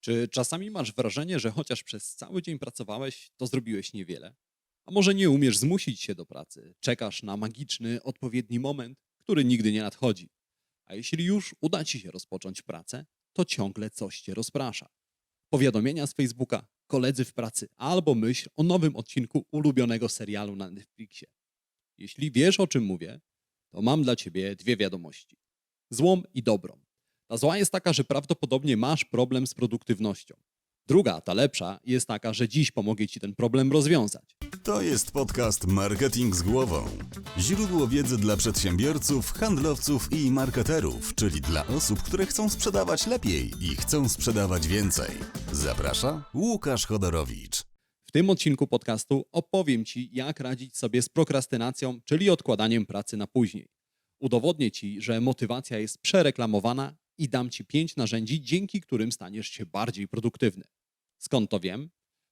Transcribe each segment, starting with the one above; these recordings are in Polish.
Czy czasami masz wrażenie, że chociaż przez cały dzień pracowałeś, to zrobiłeś niewiele? A może nie umiesz zmusić się do pracy, czekasz na magiczny, odpowiedni moment, który nigdy nie nadchodzi? A jeśli już uda ci się rozpocząć pracę, to ciągle coś cię rozprasza. Powiadomienia z Facebooka, koledzy w pracy albo myśl o nowym odcinku ulubionego serialu na Netflixie. Jeśli wiesz o czym mówię, to mam dla ciebie dwie wiadomości. Złą i dobrą. Ta zła jest taka, że prawdopodobnie masz problem z produktywnością. Druga, ta lepsza, jest taka, że dziś pomogę ci ten problem rozwiązać. To jest podcast Marketing z głową. Źródło wiedzy dla przedsiębiorców, handlowców i marketerów, czyli dla osób, które chcą sprzedawać lepiej i chcą sprzedawać więcej. Zaprasza Łukasz Chodorowicz. W tym odcinku podcastu opowiem Ci, jak radzić sobie z prokrastynacją, czyli odkładaniem pracy na później. Udowodnię Ci, że motywacja jest przereklamowana i dam Ci pięć narzędzi, dzięki którym staniesz się bardziej produktywny. Skąd to wiem?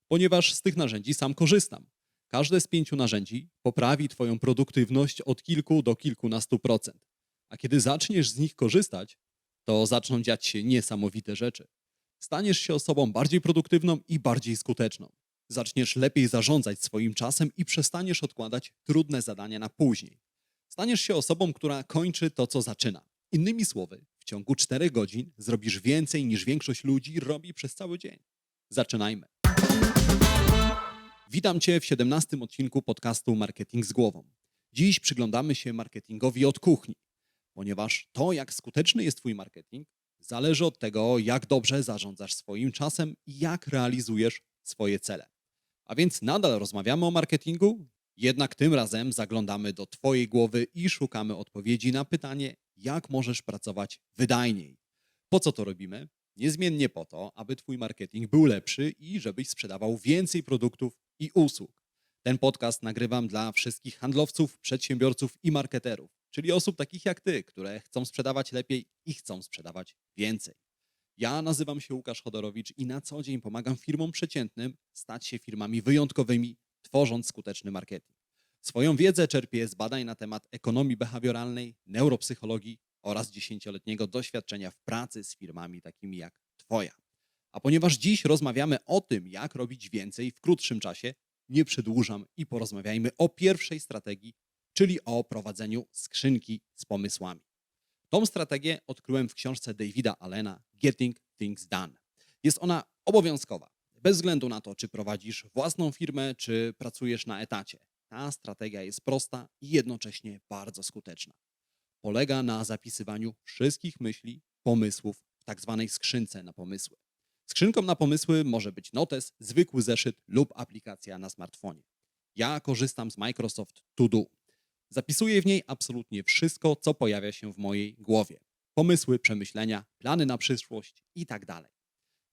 Ponieważ z tych narzędzi sam korzystam. Każde z pięciu narzędzi poprawi Twoją produktywność od kilku do kilkunastu procent. A kiedy zaczniesz z nich korzystać, to zaczną dziać się niesamowite rzeczy. Staniesz się osobą bardziej produktywną i bardziej skuteczną. Zaczniesz lepiej zarządzać swoim czasem i przestaniesz odkładać trudne zadania na później. Staniesz się osobą, która kończy to, co zaczyna. Innymi słowy, ciągu 4 godzin zrobisz więcej niż większość ludzi robi przez cały dzień. Zaczynajmy. Witam Cię w 17 odcinku podcastu Marketing z głową. Dziś przyglądamy się marketingowi od kuchni, ponieważ to, jak skuteczny jest Twój marketing, zależy od tego, jak dobrze zarządzasz swoim czasem i jak realizujesz swoje cele. A więc nadal rozmawiamy o marketingu, jednak tym razem zaglądamy do Twojej głowy i szukamy odpowiedzi na pytanie, jak możesz pracować wydajniej. Po co to robimy? Niezmiennie po to, aby Twój marketing był lepszy i żebyś sprzedawał więcej produktów i usług. Ten podcast nagrywam dla wszystkich handlowców, przedsiębiorców i marketerów, czyli osób takich jak Ty, które chcą sprzedawać lepiej i chcą sprzedawać więcej. Ja nazywam się Łukasz Chodorowicz i na co dzień pomagam firmom przeciętnym stać się firmami wyjątkowymi, tworząc skuteczny marketing. Swoją wiedzę czerpię z badań na temat ekonomii behawioralnej, neuropsychologii oraz dziesięcioletniego doświadczenia w pracy z firmami takimi jak Twoja. A ponieważ dziś rozmawiamy o tym, jak robić więcej w krótszym czasie, nie przedłużam i porozmawiajmy o pierwszej strategii, czyli o prowadzeniu skrzynki z pomysłami. Tą strategię odkryłem w książce Davida Allena Getting Things Done. Jest ona obowiązkowa, bez względu na to, czy prowadzisz własną firmę, czy pracujesz na etacie. Ta strategia jest prosta i jednocześnie bardzo skuteczna. Polega na zapisywaniu wszystkich myśli, pomysłów w tak zwanej skrzynce na pomysły. Skrzynką na pomysły może być notes, zwykły zeszyt lub aplikacja na smartfonie. Ja korzystam z Microsoft To Do. Zapisuję w niej absolutnie wszystko, co pojawia się w mojej głowie. Pomysły, przemyślenia, plany na przyszłość i tak.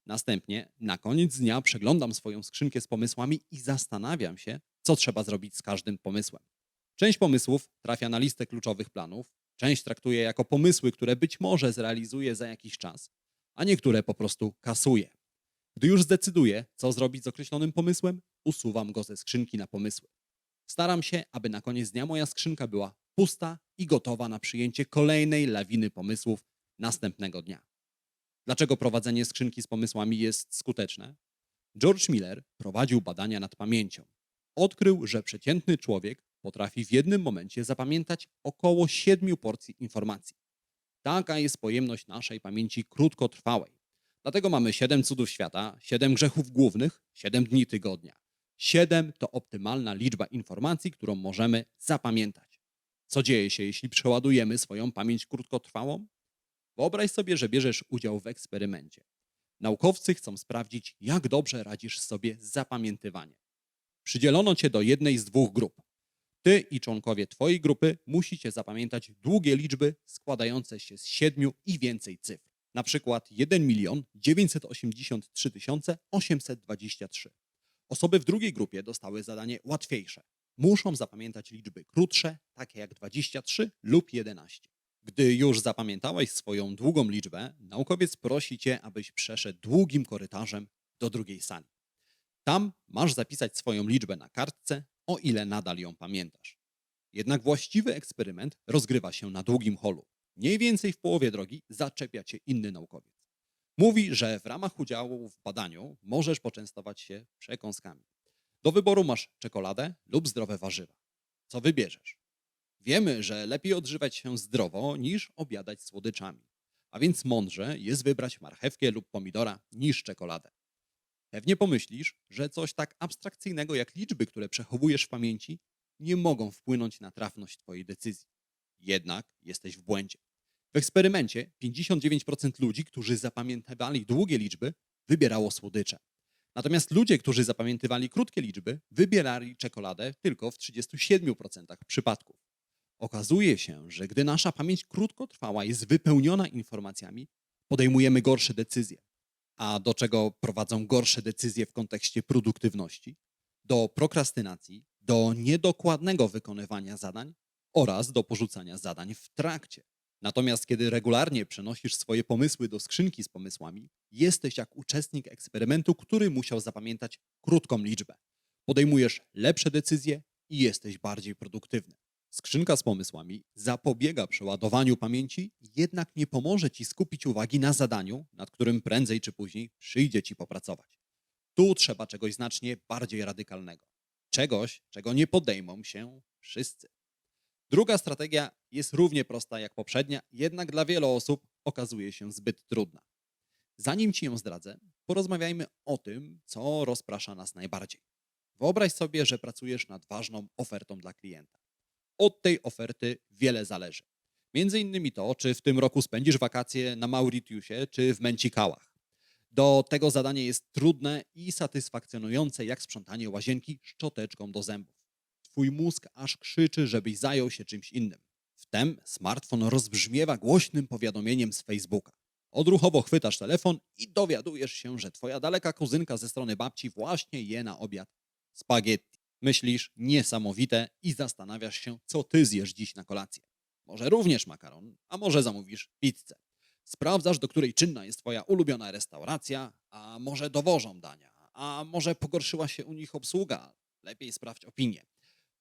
Następnie na koniec dnia przeglądam swoją skrzynkę z pomysłami i zastanawiam się, co trzeba zrobić z każdym pomysłem. Część pomysłów trafia na listę kluczowych planów, część traktuję jako pomysły, które być może zrealizuję za jakiś czas, a niektóre po prostu kasuję. Gdy już zdecyduję, co zrobić z określonym pomysłem, usuwam go ze skrzynki na pomysły. Staram się, aby na koniec dnia moja skrzynka była pusta i gotowa na przyjęcie kolejnej lawiny pomysłów następnego dnia. Dlaczego prowadzenie skrzynki z pomysłami jest skuteczne? George Miller prowadził badania nad pamięcią. Odkrył, że przeciętny człowiek potrafi w jednym momencie zapamiętać około 7 porcji informacji. Taka jest pojemność naszej pamięci krótkotrwałej. Dlatego mamy 7 cudów świata, 7 grzechów głównych, 7 dni tygodnia. 7 to optymalna liczba informacji, którą możemy zapamiętać. Co dzieje się, jeśli przeładujemy swoją pamięć krótkotrwałą? Wyobraź sobie, że bierzesz udział w eksperymencie. Naukowcy chcą sprawdzić, jak dobrze radzisz sobie z zapamiętywaniem. Przydzielono cię do jednej z dwóch grup. Ty i członkowie twojej grupy musicie zapamiętać długie liczby składające się z siedmiu i więcej cyfr. Na przykład 1 milion 983 823. Osoby w drugiej grupie dostały zadanie łatwiejsze. Muszą zapamiętać liczby krótsze, takie jak 23 lub 11. Gdy już zapamiętałeś swoją długą liczbę, naukowiec prosi cię, abyś przeszedł długim korytarzem do drugiej sali. Tam masz zapisać swoją liczbę na kartce, o ile nadal ją pamiętasz. Jednak właściwy eksperyment rozgrywa się na długim holu. Mniej więcej w połowie drogi zaczepia cię inny naukowiec. Mówi, że w ramach udziału w badaniu możesz poczęstować się przekąskami. Do wyboru masz czekoladę lub zdrowe warzywa. Co wybierzesz? Wiemy, że lepiej odżywać się zdrowo niż obiadać słodyczami. A więc mądrze jest wybrać marchewkę lub pomidora niż czekoladę. Pewnie pomyślisz, że coś tak abstrakcyjnego jak liczby, które przechowujesz w pamięci, nie mogą wpłynąć na trafność Twojej decyzji. Jednak jesteś w błędzie. W eksperymencie 59% ludzi, którzy zapamiętywali długie liczby, wybierało słodycze. Natomiast ludzie, którzy zapamiętywali krótkie liczby, wybierali czekoladę tylko w 37% przypadków. Okazuje się, że gdy nasza pamięć krótkotrwała jest wypełniona informacjami, podejmujemy gorsze decyzje. A do czego prowadzą gorsze decyzje w kontekście produktywności? Do prokrastynacji, do niedokładnego wykonywania zadań oraz do porzucania zadań w trakcie. Natomiast kiedy regularnie przenosisz swoje pomysły do skrzynki z pomysłami, jesteś jak uczestnik eksperymentu, który musiał zapamiętać krótką liczbę. Podejmujesz lepsze decyzje i jesteś bardziej produktywny. Skrzynka z pomysłami zapobiega przeładowaniu pamięci, jednak nie pomoże ci skupić uwagi na zadaniu, nad którym prędzej czy później przyjdzie ci popracować. Tu trzeba czegoś znacznie bardziej radykalnego. Czegoś, czego nie podejmą się wszyscy. Druga strategia jest równie prosta jak poprzednia, jednak dla wielu osób okazuje się zbyt trudna. Zanim ci ją zdradzę, porozmawiajmy o tym, co rozprasza nas najbardziej. Wyobraź sobie, że pracujesz nad ważną ofertą dla klienta. Od tej oferty wiele zależy. Między innymi to, czy w tym roku spędzisz wakacje na Mauritiusie, czy w Męcikałach. Do tego zadanie jest trudne i satysfakcjonujące jak sprzątanie łazienki szczoteczką do zębów. Twój mózg aż krzyczy, żebyś zajął się czymś innym. Wtem smartfon rozbrzmiewa głośnym powiadomieniem z Facebooka. Odruchowo chwytasz telefon i dowiadujesz się, że twoja daleka kuzynka ze strony babci właśnie je na obiad spaghetti. Myślisz niesamowite i zastanawiasz się, co ty zjesz dziś na kolację. Może również makaron, a może zamówisz pizzę. Sprawdzasz, do której czynna jest twoja ulubiona restauracja, a może dowożą dania, a może pogorszyła się u nich obsługa. Lepiej sprawdź opinię.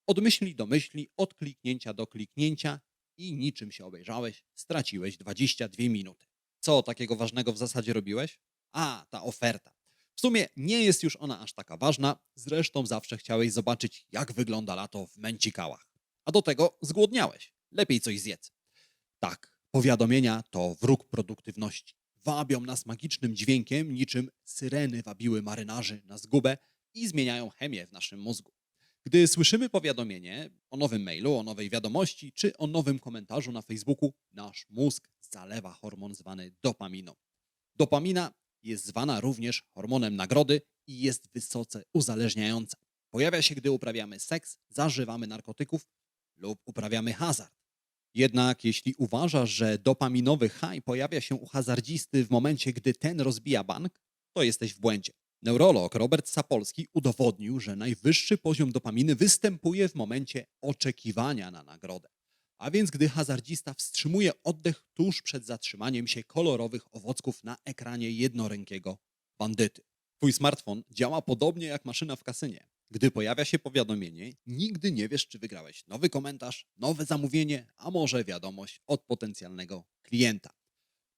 Od myśli do myśli, od kliknięcia do kliknięcia i niczym się obejrzałeś, straciłeś 22 minuty. Co takiego ważnego w zasadzie robiłeś? A, ta oferta. W sumie nie jest już ona aż taka ważna, zresztą zawsze chciałeś zobaczyć, jak wygląda lato w Męcikałach. A do tego zgłodniałeś. Lepiej coś zjedz. Tak, powiadomienia to wróg produktywności. Wabią nas magicznym dźwiękiem, niczym syreny wabiły marynarzy na zgubę i zmieniają chemię w naszym mózgu. Gdy słyszymy powiadomienie o nowym mailu, o nowej wiadomości czy o nowym komentarzu na Facebooku, nasz mózg zalewa hormon zwany dopaminą. Dopamina jest zwana również hormonem nagrody i jest wysoce uzależniająca. Pojawia się, gdy uprawiamy seks, zażywamy narkotyków lub uprawiamy hazard. Jednak jeśli uważasz, że dopaminowy high pojawia się u hazardzisty w momencie, gdy ten rozbija bank, to jesteś w błędzie. Neurolog Robert Sapolski udowodnił, że najwyższy poziom dopaminy występuje w momencie oczekiwania na nagrodę. A więc gdy hazardzista wstrzymuje oddech tuż przed zatrzymaniem się kolorowych owocków na ekranie jednorękiego bandyty. Twój smartfon działa podobnie jak maszyna w kasynie. Gdy pojawia się powiadomienie, nigdy nie wiesz, czy wygrałeś nowy komentarz, nowe zamówienie, a może wiadomość od potencjalnego klienta.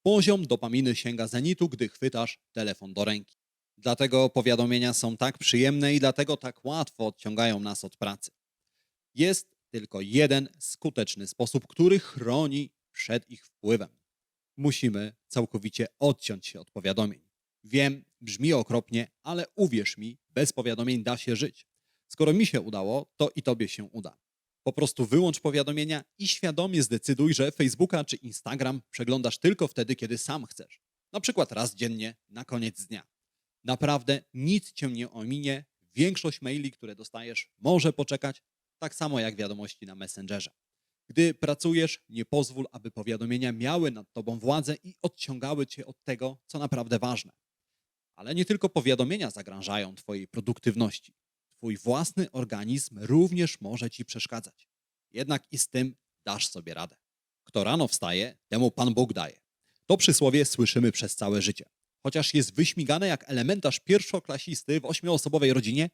Poziom dopaminy sięga zenitu, gdy chwytasz telefon do ręki. Dlatego powiadomienia są tak przyjemne i dlatego tak łatwo odciągają nas od pracy. Jest tylko jeden skuteczny sposób, który chroni przed ich wpływem. Musimy całkowicie odciąć się od powiadomień. Wiem, brzmi okropnie, ale uwierz mi, bez powiadomień da się żyć. Skoro mi się udało, to i tobie się uda. Po prostu wyłącz powiadomienia i świadomie zdecyduj, że Facebooka czy Instagram przeglądasz tylko wtedy, kiedy sam chcesz. Na przykład raz dziennie na koniec dnia. Naprawdę nic cię nie ominie. Większość maili, które dostajesz, może poczekać, tak samo jak wiadomości na Messengerze. Gdy pracujesz, nie pozwól, aby powiadomienia miały nad tobą władzę i odciągały cię od tego, co naprawdę ważne. Ale nie tylko powiadomienia zagrażają twojej produktywności. Twój własny organizm również może ci przeszkadzać. Jednak i z tym dasz sobie radę. Kto rano wstaje, temu Pan Bóg daje. To przysłowie słyszymy przez całe życie. Chociaż jest wyśmigane jak elementarz pierwszoklasisty w ośmioosobowej rodzinie,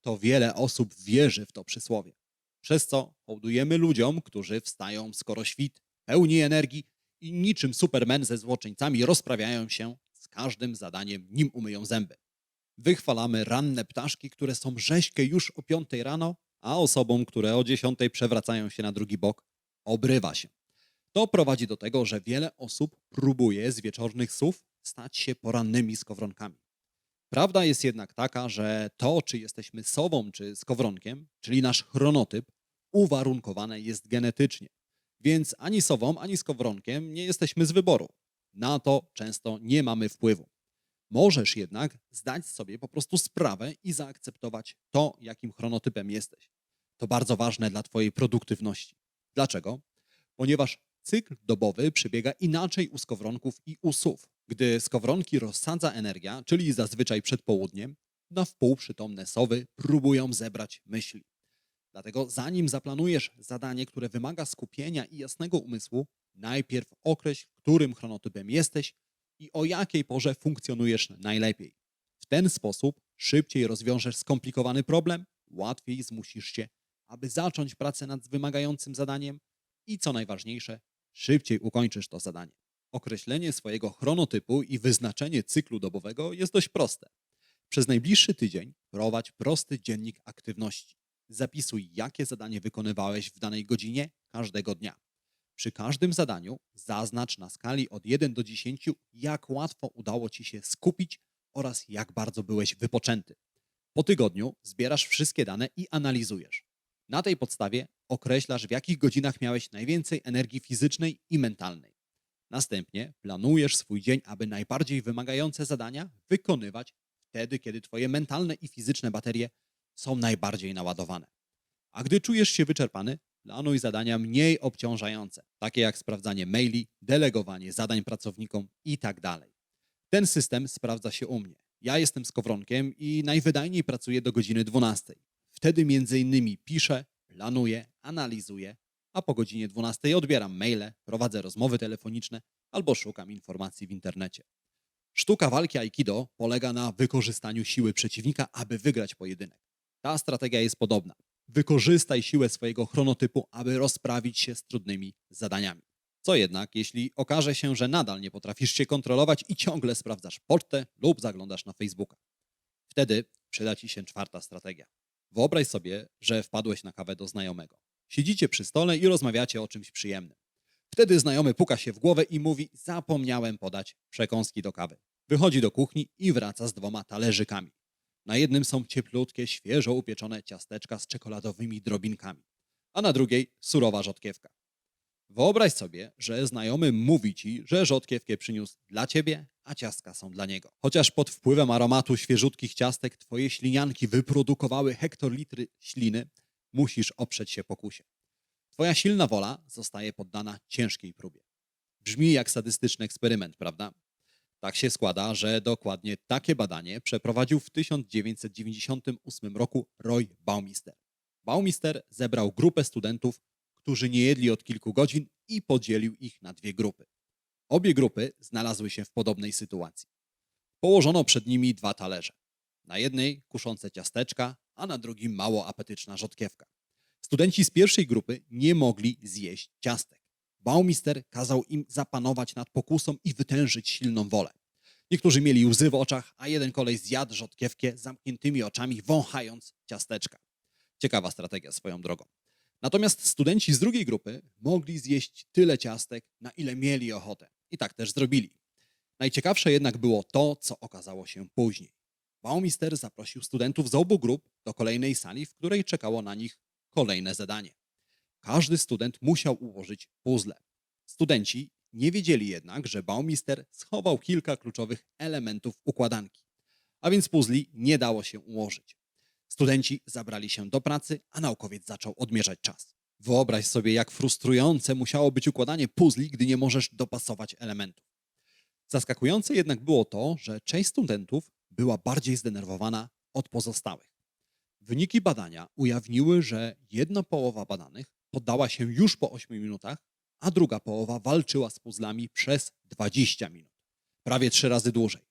to wiele osób wierzy w to przysłowie. Przez co hołdujemy ludziom, którzy wstają skoro świt, pełni energii i niczym supermen ze złoczyńcami rozprawiają się z każdym zadaniem, nim umyją zęby. Wychwalamy ranne ptaszki, które są rzeźkie już o 5 rano, a osobom, które o 10 przewracają się na drugi bok, obrywa się. To prowadzi do tego, że wiele osób próbuje z wieczornych słów stać się porannymi skowronkami. Prawda jest jednak taka, że to, czy jesteśmy sową czy skowronkiem, czyli nasz chronotyp, uwarunkowane jest genetycznie. Więc ani sową, ani skowronkiem nie jesteśmy z wyboru. Na to często nie mamy wpływu. Możesz jednak zdać sobie po prostu sprawę i zaakceptować to, jakim chronotypem jesteś. To bardzo ważne dla Twojej produktywności. Dlaczego? Ponieważ cykl dobowy przebiega inaczej u skowronków i u sów. Gdy skowronki rozsadza energia, czyli zazwyczaj przed południem, na wpół przytomne sowy próbują zebrać myśli. Dlatego zanim zaplanujesz zadanie, które wymaga skupienia i jasnego umysłu, najpierw określ, którym chronotypem jesteś i o jakiej porze funkcjonujesz najlepiej. W ten sposób szybciej rozwiążesz skomplikowany problem, łatwiej zmusisz się, aby zacząć pracę nad wymagającym zadaniem i co najważniejsze, szybciej ukończysz to zadanie. Określenie swojego chronotypu i wyznaczenie cyklu dobowego jest dość proste. Przez najbliższy tydzień prowadź prosty dziennik aktywności. Zapisuj, jakie zadanie wykonywałeś w danej godzinie każdego dnia. Przy każdym zadaniu zaznacz na skali od 1 do 10, jak łatwo udało ci się skupić oraz jak bardzo byłeś wypoczęty. Po tygodniu zbierasz wszystkie dane i analizujesz. Na tej podstawie określasz, w jakich godzinach miałeś najwięcej energii fizycznej i mentalnej. Następnie planujesz swój dzień, aby najbardziej wymagające zadania wykonywać wtedy, kiedy Twoje mentalne i fizyczne baterie są najbardziej naładowane. A gdy czujesz się wyczerpany, planuj zadania mniej obciążające, takie jak sprawdzanie maili, delegowanie zadań pracownikom itd. Ten system sprawdza się u mnie. Ja jestem skowronkiem i najwydajniej pracuję do godziny 12. Wtedy innymi piszę, planuję, analizuję, a po godzinie 12 odbieram maile, prowadzę rozmowy telefoniczne albo szukam informacji w internecie. Sztuka walki Aikido polega na wykorzystaniu siły przeciwnika, aby wygrać pojedynek. Ta strategia jest podobna. Wykorzystaj siłę swojego chronotypu, aby rozprawić się z trudnymi zadaniami. Co jednak, jeśli okaże się, że nadal nie potrafisz się kontrolować i ciągle sprawdzasz pocztę lub zaglądasz na Facebooka? Wtedy przyda ci się czwarta strategia. Wyobraź sobie, że wpadłeś na kawę do znajomego. Siedzicie przy stole i rozmawiacie o czymś przyjemnym. Wtedy znajomy puka się w głowę i mówi: Zapomniałem podać przekąski do kawy. Wychodzi do kuchni i wraca z dwoma talerzykami. Na jednym są cieplutkie, świeżo upieczone ciasteczka z czekoladowymi drobinkami, a na drugiej surowa rzodkiewka. Wyobraź sobie, że znajomy mówi ci, że rzodkiewkę przyniósł dla ciebie, a ciastka są dla niego. Chociaż pod wpływem aromatu świeżutkich ciastek twoje ślinianki wyprodukowały hektolitry śliny, musisz oprzeć się pokusie. Twoja silna wola zostaje poddana ciężkiej próbie. Brzmi jak sadystyczny eksperyment, prawda? Tak się składa, że dokładnie takie badanie przeprowadził w 1998 roku Roy Baumister. Baumister zebrał grupę studentów, którzy nie jedli od kilku godzin i podzielił ich na dwie grupy. Obie grupy znalazły się w podobnej sytuacji. Położono przed nimi dwa talerze. Na jednej kuszące ciasteczka, a na drugim mało apetyczna rzodkiewka. Studenci z pierwszej grupy nie mogli zjeść ciastek. Baumister kazał im zapanować nad pokusą i wytężyć silną wolę. Niektórzy mieli łzy w oczach, a jeden kolej zjadł rzodkiewkę zamkniętymi oczami, wąchając ciasteczka. Ciekawa strategia swoją drogą. Natomiast studenci z drugiej grupy mogli zjeść tyle ciastek, na ile mieli ochotę. I tak też zrobili. Najciekawsze jednak było to, co okazało się później. Baumister zaprosił studentów z obu grup do kolejnej sali, w której czekało na nich kolejne zadanie. Każdy student musiał ułożyć puzzle. Studenci nie wiedzieli jednak, że Baumister schował kilka kluczowych elementów układanki, a więc puzli nie dało się ułożyć. Studenci zabrali się do pracy, a naukowiec zaczął odmierzać czas. Wyobraź sobie, jak frustrujące musiało być układanie puzli, gdy nie możesz dopasować elementów. Zaskakujące jednak było to, że część studentów była bardziej zdenerwowana od pozostałych. Wyniki badania ujawniły, że jedna połowa badanych poddała się już po 8 minutach, a druga połowa walczyła z puzzlami przez 20 minut. Prawie trzy razy dłużej.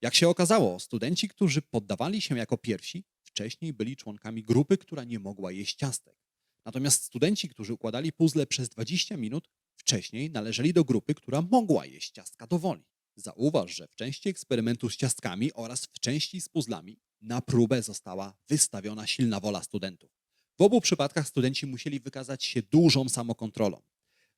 Jak się okazało, studenci, którzy poddawali się jako pierwsi, wcześniej byli członkami grupy, która nie mogła jeść ciastek. Natomiast studenci, którzy układali puzzle przez 20 minut, wcześniej należeli do grupy, która mogła jeść ciastka do woli. Zauważ, że w części eksperymentu z ciastkami oraz w części z puzzlami na próbę została wystawiona silna wola studentów. W obu przypadkach studenci musieli wykazać się dużą samokontrolą.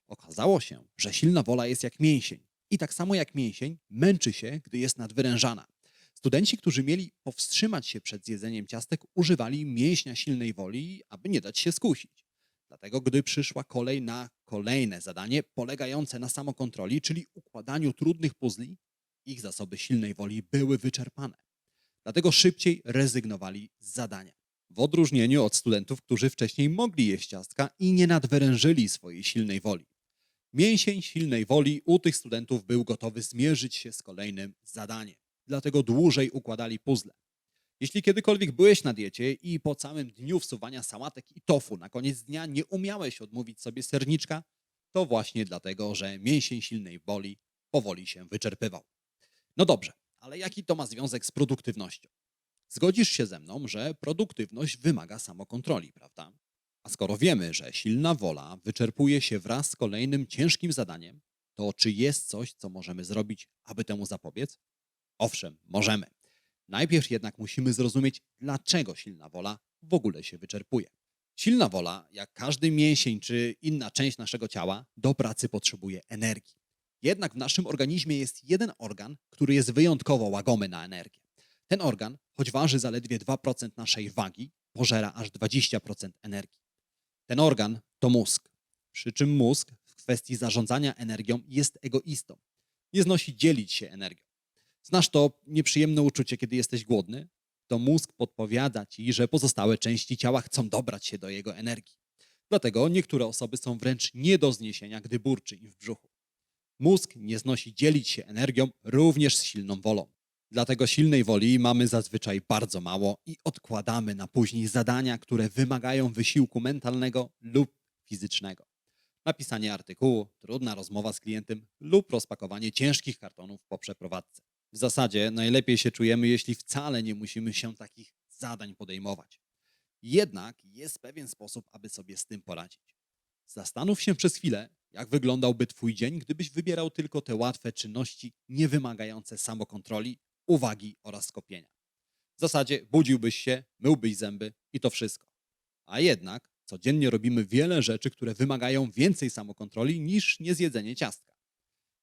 Okazało się, że silna wola jest jak mięsień i tak samo jak mięsień męczy się, gdy jest nadwyrężana. Studenci, którzy mieli powstrzymać się przed zjedzeniem ciastek, używali mięśnia silnej woli, aby nie dać się skusić. Dlatego, gdy przyszła kolej na kolejne zadanie polegające na samokontroli, czyli układaniu trudnych puzli, ich zasoby silnej woli były wyczerpane. Dlatego szybciej rezygnowali z zadania. W odróżnieniu od studentów, którzy wcześniej mogli jeść ciastka i nie nadwyrężyli swojej silnej woli. Mięsień silnej woli u tych studentów był gotowy zmierzyć się z kolejnym zadaniem. Dlatego dłużej układali puzzle. Jeśli kiedykolwiek byłeś na diecie i po całym dniu wsuwania sałatek i tofu na koniec dnia nie umiałeś odmówić sobie serniczka, to właśnie dlatego, że mięsień silnej woli powoli się wyczerpywał. No dobrze, ale jaki to ma związek z produktywnością? Zgodzisz się ze mną, że produktywność wymaga samokontroli, prawda? A skoro wiemy, że silna wola wyczerpuje się wraz z kolejnym ciężkim zadaniem, to czy jest coś, co możemy zrobić, aby temu zapobiec? Owszem, możemy. Najpierw jednak musimy zrozumieć, dlaczego silna wola w ogóle się wyczerpuje. Silna wola, jak każdy mięsień czy inna część naszego ciała, do pracy potrzebuje energii. Jednak w naszym organizmie jest jeden organ, który jest wyjątkowo łagomy na energię. Ten organ, choć waży zaledwie 2% naszej wagi, pożera aż 20% energii. Ten organ to mózg. Przy czym mózg w kwestii zarządzania energią jest egoistą. Nie znosi dzielić się energią. Znasz to nieprzyjemne uczucie, kiedy jesteś głodny? To mózg podpowiada ci, że pozostałe części ciała chcą dobrać się do jego energii. Dlatego niektóre osoby są wręcz nie do zniesienia, gdy burczy im w brzuchu. Mózg nie znosi dzielić się energią również z silną wolą. Dlatego silnej woli mamy zazwyczaj bardzo mało i odkładamy na później zadania, które wymagają wysiłku mentalnego lub fizycznego. Napisanie artykułu, trudna rozmowa z klientem lub rozpakowanie ciężkich kartonów po przeprowadzce. W zasadzie najlepiej się czujemy, jeśli wcale nie musimy się takich zadań podejmować. Jednak jest pewien sposób, aby sobie z tym poradzić. Zastanów się przez chwilę, jak wyglądałby Twój dzień, gdybyś wybierał tylko te łatwe czynności, nie wymagające samokontroli, uwagi oraz skupienia. W zasadzie budziłbyś się, myłbyś zęby i to wszystko. A jednak codziennie robimy wiele rzeczy, które wymagają więcej samokontroli niż niezjedzenie ciastka.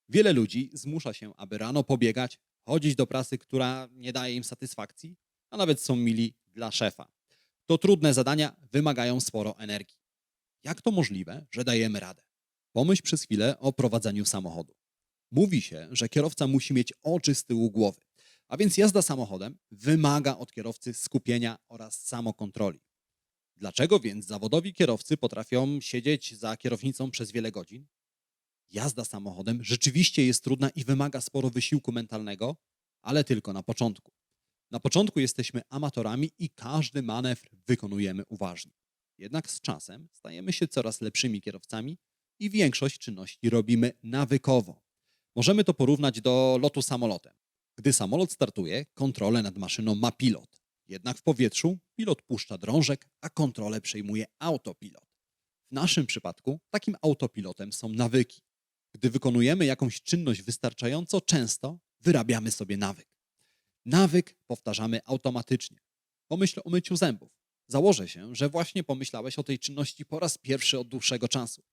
Wiele ludzi zmusza się, aby rano pobiegać, chodzić do prasy, która nie daje im satysfakcji, a nawet są mili dla szefa. To trudne zadania wymagają sporo energii. Jak to możliwe, że dajemy radę? Pomyśl przez chwilę o prowadzeniu samochodu. Mówi się, że kierowca musi mieć oczy z tyłu głowy, a więc jazda samochodem wymaga od kierowcy skupienia oraz samokontroli. Dlaczego więc zawodowi kierowcy potrafią siedzieć za kierownicą przez wiele godzin? Jazda samochodem rzeczywiście jest trudna i wymaga sporo wysiłku mentalnego, ale tylko na początku. Na początku jesteśmy amatorami i każdy manewr wykonujemy uważnie. Jednak z czasem stajemy się coraz lepszymi kierowcami i większość czynności robimy nawykowo. Możemy to porównać do lotu samolotem. Gdy samolot startuje, kontrolę nad maszyną ma pilot. Jednak w powietrzu pilot puszcza drążek, a kontrolę przejmuje autopilot. W naszym przypadku takim autopilotem są nawyki. Gdy wykonujemy jakąś czynność wystarczająco często, wyrabiamy sobie nawyk. Nawyk powtarzamy automatycznie. Pomyśl o myciu zębów. Założę się, że właśnie pomyślałeś o tej czynności po raz pierwszy od dłuższego czasu.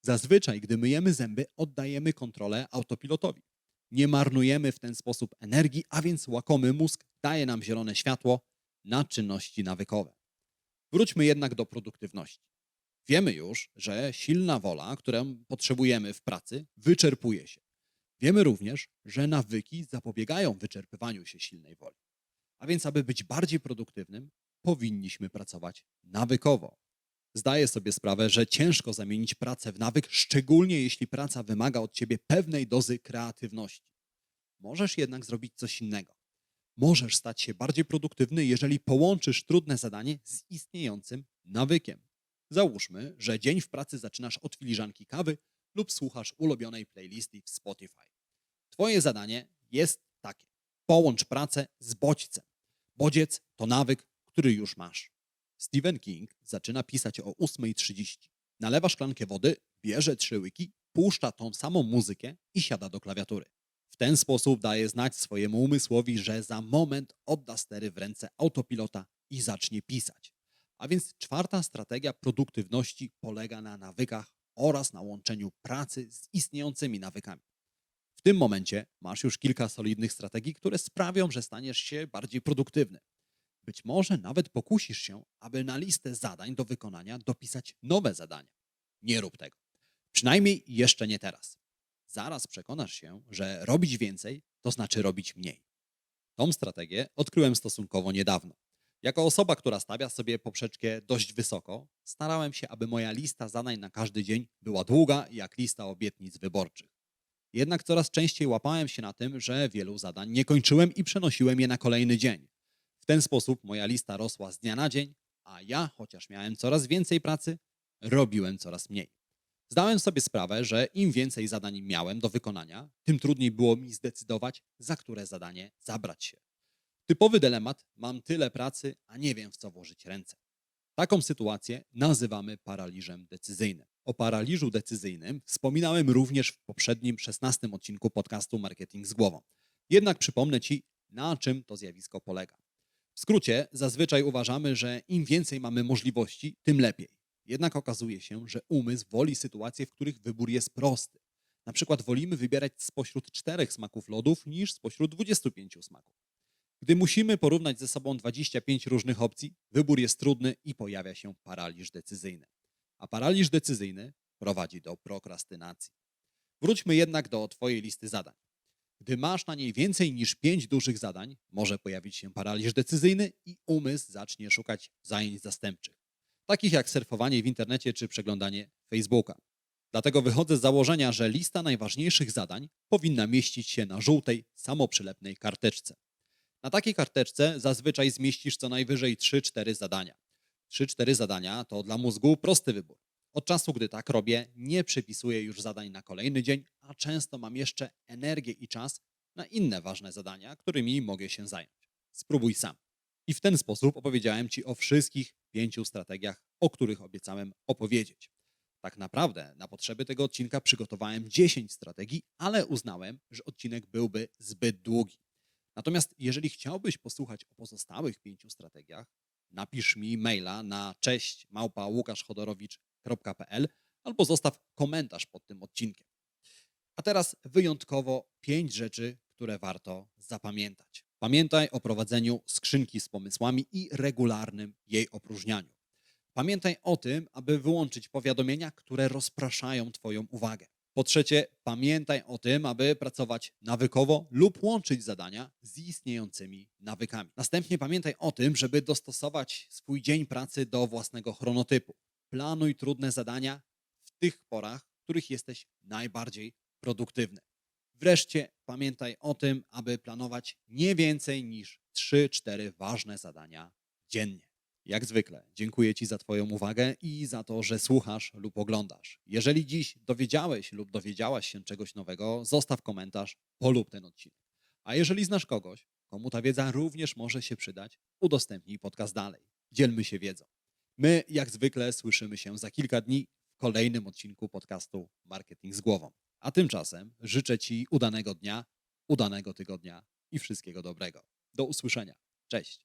Zazwyczaj, gdy myjemy zęby, oddajemy kontrolę autopilotowi. Nie marnujemy w ten sposób energii, a więc łakomy mózg daje nam zielone światło na czynności nawykowe. Wróćmy jednak do produktywności. Wiemy już, że silna wola, którą potrzebujemy w pracy, wyczerpuje się. Wiemy również, że nawyki zapobiegają wyczerpywaniu się silnej woli. A więc, aby być bardziej produktywnym, powinniśmy pracować nawykowo. Zdaję sobie sprawę, że ciężko zamienić pracę w nawyk, szczególnie jeśli praca wymaga od ciebie pewnej dozy kreatywności. Możesz jednak zrobić coś innego. Możesz stać się bardziej produktywny, jeżeli połączysz trudne zadanie z istniejącym nawykiem. Załóżmy, że dzień w pracy zaczynasz od filiżanki kawy lub słuchasz ulubionej playlisty w Spotify. Twoje zadanie jest takie: połącz pracę z bodźcem. Bodziec to nawyk, który już masz. Stephen King zaczyna pisać o 8.30. Nalewa szklankę wody, bierze trzy łyki, puszcza tą samą muzykę i siada do klawiatury. W ten sposób daje znać swojemu umysłowi, że za moment odda stery w ręce autopilota i zacznie pisać. A więc czwarta strategia produktywności polega na nawykach oraz na łączeniu pracy z istniejącymi nawykami. W tym momencie masz już kilka solidnych strategii, które sprawią, że staniesz się bardziej produktywny. Być może nawet pokusisz się, aby na listę zadań do wykonania dopisać nowe zadania. Nie rób tego. Przynajmniej jeszcze nie teraz. Zaraz przekonasz się, że robić więcej to znaczy robić mniej. Tą strategię odkryłem stosunkowo niedawno. Jako osoba, która stawia sobie poprzeczkę dość wysoko, starałem się, aby moja lista zadań na każdy dzień była długa jak lista obietnic wyborczych. Jednak coraz częściej łapałem się na tym, że wielu zadań nie kończyłem i przenosiłem je na kolejny dzień. W ten sposób moja lista rosła z dnia na dzień, a ja, chociaż miałem coraz więcej pracy, robiłem coraz mniej. Zdałem sobie sprawę, że im więcej zadań miałem do wykonania, tym trudniej było mi zdecydować, za które zadanie zabrać się. Typowy dylemat: mam tyle pracy, a nie wiem w co włożyć ręce. Taką sytuację nazywamy paraliżem decyzyjnym. O paraliżu decyzyjnym wspominałem również w poprzednim 16 odcinku podcastu Marketing z głową. Jednak przypomnę Ci, na czym to zjawisko polega. Skrócie, zazwyczaj uważamy, że im więcej mamy możliwości, tym lepiej. Jednak okazuje się, że umysł woli sytuacje, w których wybór jest prosty. Na przykład wolimy wybierać spośród czterech smaków lodów niż spośród 25 smaków. Gdy musimy porównać ze sobą 25 różnych opcji, wybór jest trudny i pojawia się paraliż decyzyjny. A paraliż decyzyjny prowadzi do prokrastynacji. Wróćmy jednak do Twojej listy zadań. Gdy masz na niej więcej niż 5 dużych zadań, może pojawić się paraliż decyzyjny i umysł zacznie szukać zajęć zastępczych, takich jak surfowanie w internecie czy przeglądanie Facebooka. Dlatego wychodzę z założenia, że lista najważniejszych zadań powinna mieścić się na żółtej, samoprzylepnej karteczce. Na takiej karteczce zazwyczaj zmieścisz co najwyżej 3-4 zadania. 3-4 zadania to dla mózgu prosty wybór. Od czasu, gdy tak robię, nie przepisuję już zadań na kolejny dzień, a często mam jeszcze energię i czas na inne ważne zadania, którymi mogę się zająć. Spróbuj sam. I w ten sposób opowiedziałem Ci o wszystkich pięciu strategiach, o których obiecałem opowiedzieć. Tak naprawdę na potrzeby tego odcinka przygotowałem 10 strategii, ale uznałem, że odcinek byłby zbyt długi. Natomiast jeżeli chciałbyś posłuchać o pozostałych pięciu strategiach, napisz mi maila na cześć małpa albo zostaw komentarz pod tym odcinkiem. A teraz wyjątkowo pięć rzeczy, które warto zapamiętać. Pamiętaj o prowadzeniu skrzynki z pomysłami i regularnym jej opróżnianiu. Pamiętaj o tym, aby wyłączyć powiadomienia, które rozpraszają Twoją uwagę. Po trzecie, pamiętaj o tym, aby pracować nawykowo lub łączyć zadania z istniejącymi nawykami. Następnie pamiętaj o tym, żeby dostosować swój dzień pracy do własnego chronotypu. Planuj trudne zadania w tych porach, w których jesteś najbardziej produktywny. Wreszcie pamiętaj o tym, aby planować nie więcej niż 3-4 ważne zadania dziennie. Jak zwykle, dziękuję Ci za Twoją uwagę i za to, że słuchasz lub oglądasz. Jeżeli dziś dowiedziałeś lub dowiedziałaś się czegoś nowego, zostaw komentarz, polub ten odcinek. A jeżeli znasz kogoś, komu ta wiedza również może się przydać, udostępnij podcast dalej. Dzielmy się wiedzą. My, jak zwykle, słyszymy się za kilka dni w kolejnym odcinku podcastu Marketing z głową. A tymczasem życzę Ci udanego dnia, udanego tygodnia i wszystkiego dobrego. Do usłyszenia. Cześć.